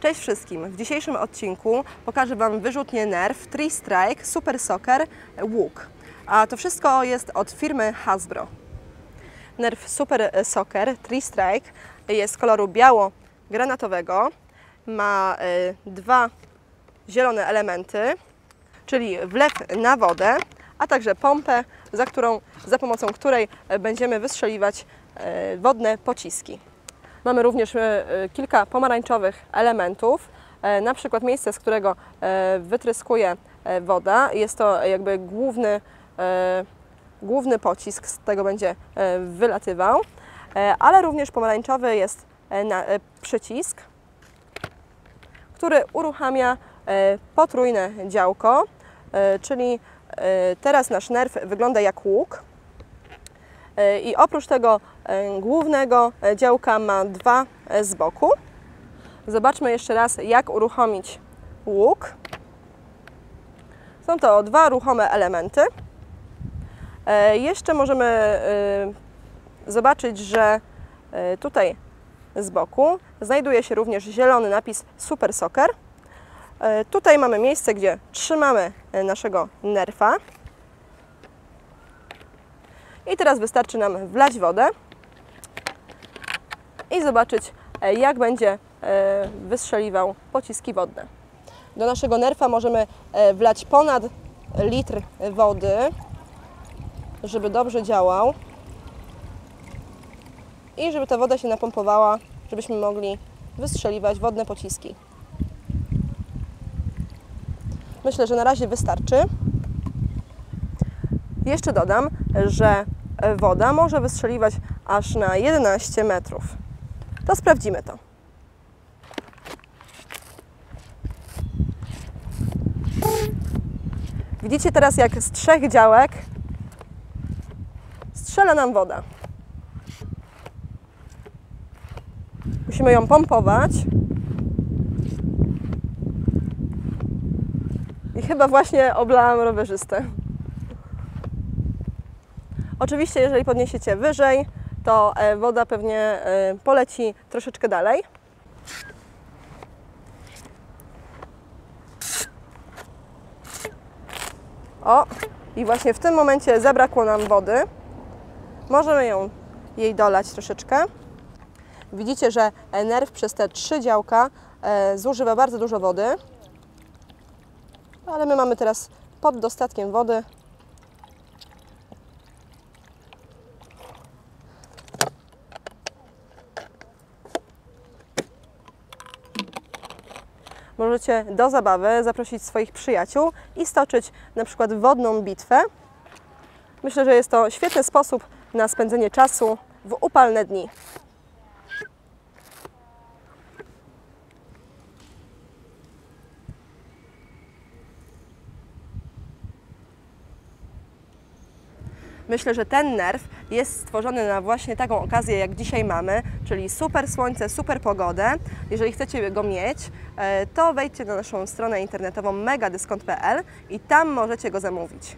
Cześć wszystkim! W dzisiejszym odcinku pokażę Wam wyrzutnię Nerf Tree Strike Super Soccer Łuk. A to wszystko jest od firmy Hasbro. Nerf Super Soccer Tree Strike jest koloru biało-granatowego. Ma y, dwa zielone elementy, czyli wlew na wodę, a także pompę, za, którą, za pomocą której będziemy wystrzeliwać y, wodne pociski. Mamy również e, e, kilka pomarańczowych elementów, e, na przykład miejsce, z którego wytryskuje woda. Jest to jakby główny, główny pocisk, z tego będzie wylatywał, ale również pomarańczowy jest przycisk, który uruchamia potrójne działko, czyli teraz nasz nerw wygląda jak łuk, i oprócz tego e, głównego e, działka ma dwa z boku. Zobaczmy jeszcze raz, jak uruchomić łuk. Są to dwa ruchome elementy. Jeszcze możemy zobaczyć, że tutaj z boku znajduje się również zielony napis Super Soccer. Tutaj mamy miejsce, gdzie trzymamy naszego nerfa. I teraz wystarczy nam wlać wodę i zobaczyć, e, jak będzie e, wystrzeliwał pociski wodne. Do naszego nerfa możemy e, wlać ponad litr wody, żeby dobrze działał i żeby ta woda się napompowała, żebyśmy mogli wystrzeliwać wodne pociski. Myślę, że na razie wystarczy. Jeszcze dodam, że woda może wystrzeliwać aż na 11 metrów. To sprawdzimy to. Widzicie teraz, jak z trzech działek strzela nam woda. Musimy ją pompować. I chyba właśnie oblałam rowerzystę. Oczywiście, jeżeli podniesiecie wyżej, to e, woda pewnie e, poleci troszeczkę dalej. O, i właśnie w tym momencie zabrakło nam wody. Możemy ją, jej dolać troszeczkę. Widzicie, że nerw przez te trzy działka e, zużywa bardzo dużo wody. Ale my mamy teraz pod dostatkiem wody możecie do zabawy zaprosić swoich przyjaciół i stoczyć na przykład wodną bitwę. Myślę, że jest to świetny sposób na spędzenie czasu w upalne dni. Myślę, że ten nerw jest stworzony na właśnie taką okazję, jak dzisiaj mamy, czyli super słońce, super pogodę. Jeżeli chcecie go mieć, e, to wejdźcie na naszą stronę internetową megadyskont.pl i tam możecie go zamówić.